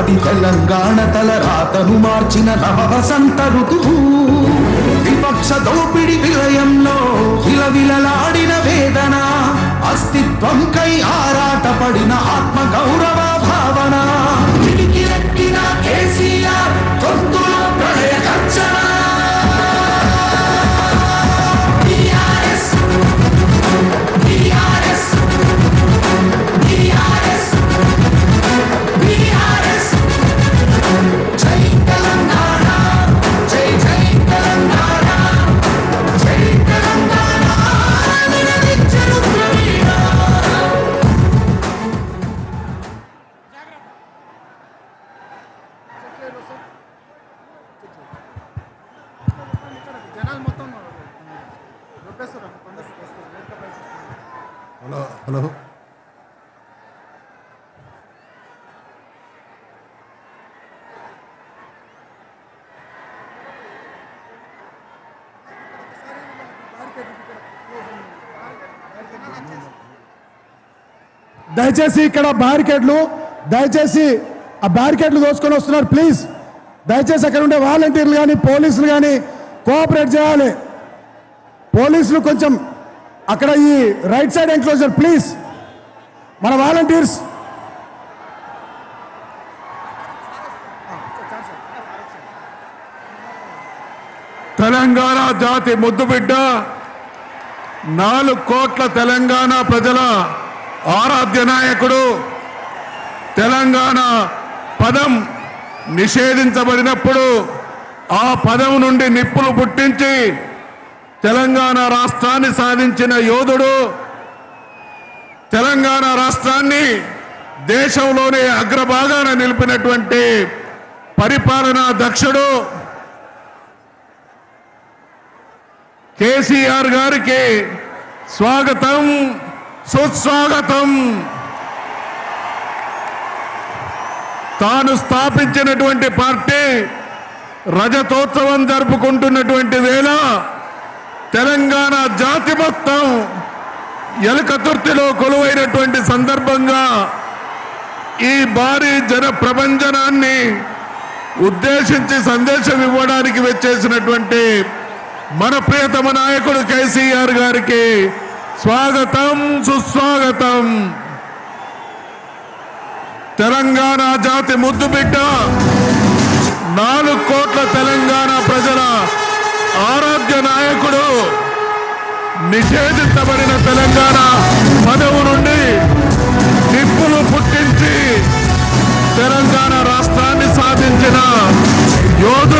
అది తెలంగాణ తల రాతను మార్చిన నవవసంత ఋతువు. విపక్ష దోపిడి విలయంలో విలవిలలాడిన వేదన అస్తిత్వంకై ఆరాటపడిన ఆత్మ గౌరవ హలో హలో. దయచేసి ఇక్కడ బ్యారికేడ్లు దయచేసి ఆ బ్యారికేడ్లు దోచుకొని వస్తున్నారు ప్లీజ్ దయచేసి అక్కడ ఉండే వాలంటీర్లు కానీ పోలీసులు కానీ కోఆపరేట్ చేయాలి. పోలీసులు కొంచెం అక్కడ ఈ రైట్ సైడ్ ఎంక్లోజర్ ప్లీజ్ మన వాలంటీర్స్. తెలంగాణ జాతి ముద్దుబిడ్డ నాలుగు కోట్ల తెలంగాణ ప్రజల ఆరాధ్య నాయకుడు తెలంగాణ పదం నిషేధించబడినప్పుడు ఆ పదం నుండి నిప్పులు పుట్టించి తెలంగాణ రాష్ట్రాన్ని సాధించిన యోధుడు తెలంగాణ రాష్ట్రాన్ని దేశంలోనే అగ్రభాగాన నిలిపినటువంటి పరిపాలనా దక్షుడు కేసీఆర్ గారికి స్వాగతం సుస్వాగతం. తాను స్థాపించినటువంటి పార్టీ రజతోత్సవం జరుపుకుంటున్నటువంటి వేళ తెలంగాణ జాతి మొత్తం ఎలకతుర్తిలో కొలువైనటువంటి సందర్భంగా ఈ భారీ జన ప్రపంచనాన్ని ఉద్దేశించి సందేశం ఇవ్వడానికి వచ్చేసినటువంటి మన ప్రియతమ నాయకుడు కేసీఆర్ గారికి స్వాగతం సుస్వాగతం. తెలంగాణ జాతి ముద్దు బిడ్డ. నాలుగు కోట్ల తెలంగాణ ప్రజల ఆరాధ్య నాయకుడు నిషేధించబడిన తెలంగాణ పదవు నుండి నిప్పులు పుట్టించి తెలంగాణ రాష్ట్రాన్ని సాధించిన యోధుడు